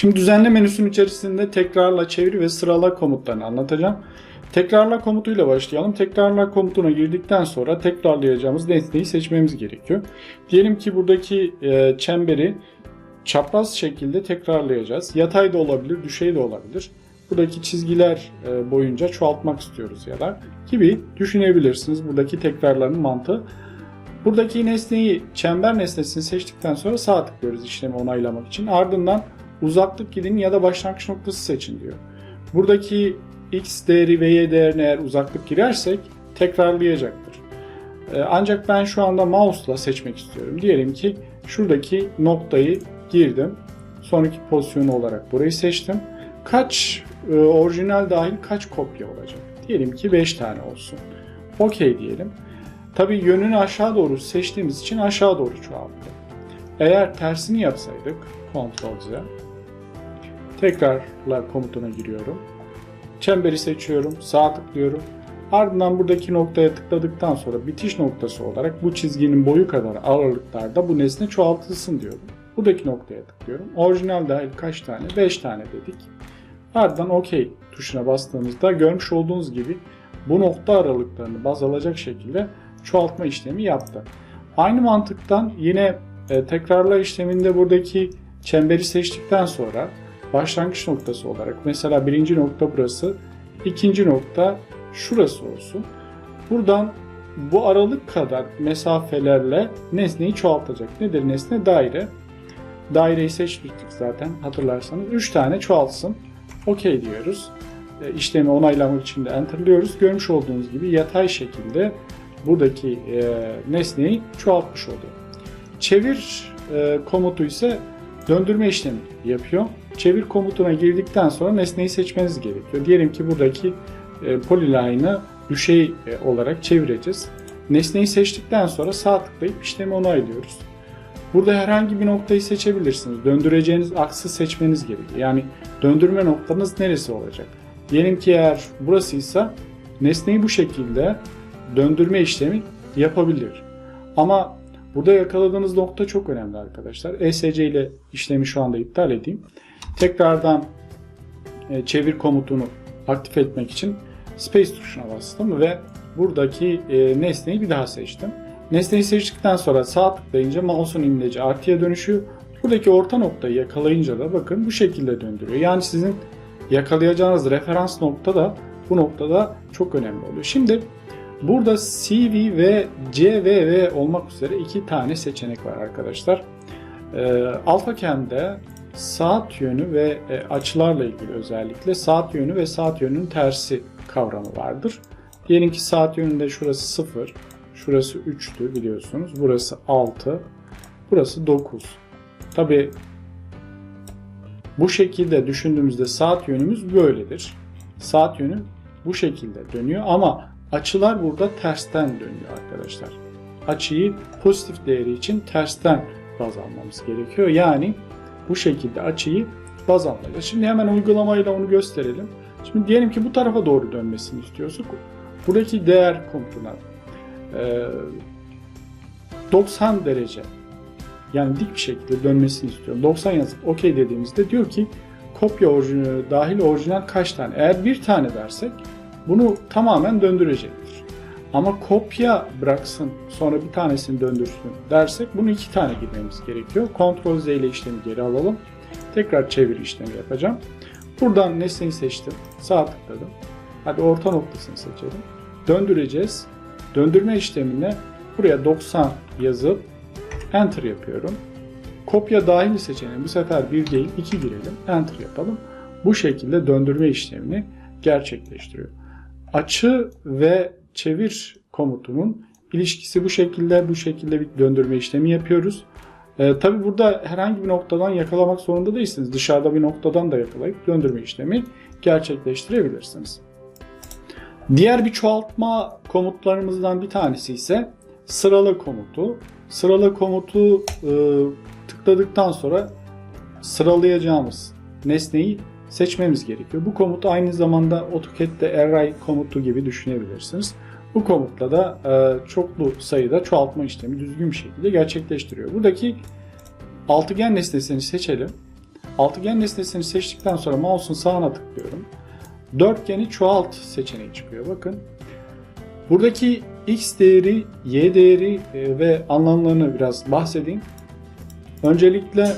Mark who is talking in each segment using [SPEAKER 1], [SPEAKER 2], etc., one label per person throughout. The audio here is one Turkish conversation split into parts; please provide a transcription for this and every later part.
[SPEAKER 1] Şimdi düzenle menüsünün içerisinde tekrarla, çevir ve sırala komutlarını anlatacağım. Tekrarla komutuyla başlayalım. Tekrarla komutuna girdikten sonra tekrarlayacağımız nesneyi seçmemiz gerekiyor. Diyelim ki buradaki e, çemberi çapraz şekilde tekrarlayacağız. Yatay da olabilir, düşey de olabilir. Buradaki çizgiler e, boyunca çoğaltmak istiyoruz ya da gibi düşünebilirsiniz buradaki tekrarların mantığı. Buradaki nesneyi çember nesnesini seçtikten sonra sağ tıklıyoruz işlemi onaylamak için. Ardından uzaklık gidin ya da başlangıç noktası seçin diyor. Buradaki x değeri ve y değerine eğer uzaklık girersek tekrarlayacaktır. Ee, Ancak ben şu anda mouse'la seçmek istiyorum. Diyelim ki şuradaki noktayı girdim. Sonraki pozisyonu olarak burayı seçtim. Kaç e, orijinal dahil kaç kopya olacak? Diyelim ki 5 tane olsun. Okey diyelim. Tabi yönünü aşağı doğru seçtiğimiz için aşağı doğru çoğalttı. Eğer tersini yapsaydık Ctrl Z tekrarla komutuna giriyorum. Çemberi seçiyorum, sağ tıklıyorum. Ardından buradaki noktaya tıkladıktan sonra bitiş noktası olarak bu çizginin boyu kadar aralıklarda bu nesne çoğaltılsın diyorum. Buradaki noktaya tıklıyorum. Orijinal dahil kaç tane? 5 tane dedik. Ardından OK tuşuna bastığımızda görmüş olduğunuz gibi bu nokta aralıklarını baz alacak şekilde çoğaltma işlemi yaptı. Aynı mantıktan yine e, tekrarla işleminde buradaki çemberi seçtikten sonra başlangıç noktası olarak mesela birinci nokta burası, ikinci nokta şurası olsun. Buradan bu aralık kadar mesafelerle nesneyi çoğaltacak. Nedir nesne? Daire. Daireyi seçmiştik zaten hatırlarsanız. 3 tane çoğalsın. OK diyoruz. E, işlemi onaylamak için de enterliyoruz. Görmüş olduğunuz gibi yatay şekilde buradaki e, nesneyi çoğaltmış oluyor. Çevir e, komutu ise döndürme işlemi yapıyor. Çevir komutuna girdikten sonra nesneyi seçmeniz gerekiyor. Diyelim ki buradaki e, polyline'ı düşey e, olarak çevireceğiz. Nesneyi seçtikten sonra sağ tıklayıp işlemi onaylıyoruz. Burada herhangi bir noktayı seçebilirsiniz. Döndüreceğiniz aksı seçmeniz gerekiyor. Yani döndürme noktanız neresi olacak? Diyelim ki eğer burasıysa nesneyi bu şekilde döndürme işlemi yapabilir. Ama burada yakaladığınız nokta çok önemli arkadaşlar. ESC ile işlemi şu anda iptal edeyim. Tekrardan e, çevir komutunu aktif etmek için Space tuşuna bastım ve buradaki e, nesneyi bir daha seçtim. Nesneyi seçtikten sonra sağ tıklayınca mouse'un imleci artıya dönüşüyor. Buradaki orta noktayı yakalayınca da bakın bu şekilde döndürüyor. Yani sizin yakalayacağınız referans nokta da bu noktada çok önemli oluyor. Şimdi burada CV ve CVV olmak üzere iki tane seçenek var arkadaşlar. Ee, AlphaCam'de saat yönü ve e, açılarla ilgili özellikle saat yönü ve saat yönünün tersi kavramı vardır. Diyelim ki saat yönünde şurası 0, şurası 3'tü biliyorsunuz. Burası 6, burası 9. Tabi bu şekilde düşündüğümüzde saat yönümüz böyledir. Saat yönü bu şekilde dönüyor ama açılar burada tersten dönüyor arkadaşlar. Açıyı pozitif değeri için tersten baz almamız gerekiyor. Yani bu şekilde açıyı baz alacağız. Şimdi hemen uygulamayla onu gösterelim. Şimdi diyelim ki bu tarafa doğru dönmesini istiyorsak buradaki değer komutuna e, 90 derece yani dik bir şekilde dönmesini istiyorum. 90 yazıp OK dediğimizde diyor ki kopya orijinali dahil orijinal kaç tane? Eğer bir tane dersek bunu tamamen döndürecektir. Ama kopya bıraksın sonra bir tanesini döndürsün dersek bunu iki tane girmemiz gerekiyor. Ctrl Z ile işlemi geri alalım. Tekrar çevir işlemi yapacağım. Buradan nesneyi seçtim. Sağ tıkladım. Hadi orta noktasını seçelim. Döndüreceğiz. Döndürme işlemine buraya 90 yazıp Enter yapıyorum. Kopya dahil seçeneği bu sefer 1 değil 2 girelim. Enter yapalım. Bu şekilde döndürme işlemini gerçekleştiriyor. Açı ve çevir komutunun ilişkisi bu şekilde. Bu şekilde bir döndürme işlemi yapıyoruz. Ee, Tabi burada herhangi bir noktadan yakalamak zorunda değilsiniz. Dışarıda bir noktadan da yakalayıp döndürme işlemi gerçekleştirebilirsiniz. Diğer bir çoğaltma komutlarımızdan bir tanesi ise sırala komutu. Sırala komutu e, tıkladıktan sonra sıralayacağımız nesneyi seçmemiz gerekiyor. Bu komutu aynı zamanda AutoCAD'de array komutu gibi düşünebilirsiniz. Bu komutla da e, çoklu sayıda çoğaltma işlemi düzgün bir şekilde gerçekleştiriyor. Buradaki altıgen nesnesini seçelim. Altıgen nesnesini seçtikten sonra mouse'un sağına tıklıyorum. Dörtgeni çoğalt seçeneği çıkıyor. Bakın. Buradaki x değeri, y değeri e, ve anlamlarını biraz bahsedeyim. Öncelikle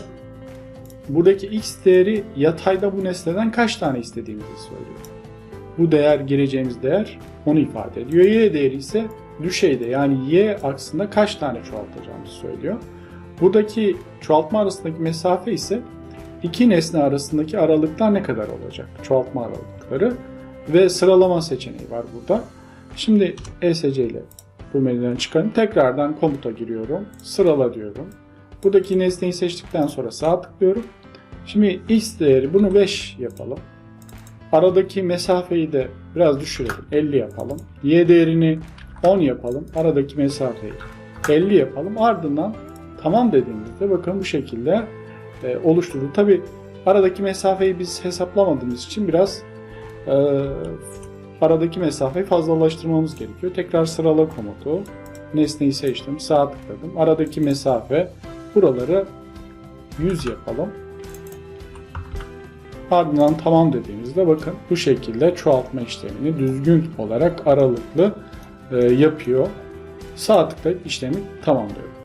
[SPEAKER 1] buradaki x değeri yatayda bu nesneden kaç tane istediğimizi söylüyor. Bu değer gireceğimiz değer onu ifade ediyor. Y değeri ise düşeyde yani y aksında kaç tane çoğaltacağımızı söylüyor. Buradaki çoğaltma arasındaki mesafe ise iki nesne arasındaki aralıklar ne kadar olacak? Çoğaltma aralıkları ve sıralama seçeneği var burada. Şimdi ESC ile bu menüden çıkarım. Tekrardan komuta giriyorum. Sırala diyorum. Buradaki nesneyi seçtikten sonra sağ tıklıyorum. Şimdi x değeri bunu 5 yapalım. Aradaki mesafeyi de biraz düşürelim. 50 yapalım. Y değerini 10 yapalım. Aradaki mesafeyi 50 yapalım. Ardından tamam dediğimizde bakın bu şekilde e, oluşturdu. Tabi aradaki mesafeyi biz hesaplamadığımız için biraz e, aradaki mesafeyi fazlalaştırmamız gerekiyor. Tekrar sırala komutu. Nesneyi seçtim. Sağ tıkladım. Aradaki mesafe buraları 100 yapalım. Ardından tamam dediğimizde bakın bu şekilde çoğaltma işlemini düzgün olarak aralıklı e, yapıyor. Sağ tıklayıp işlemi tamamlıyoruz.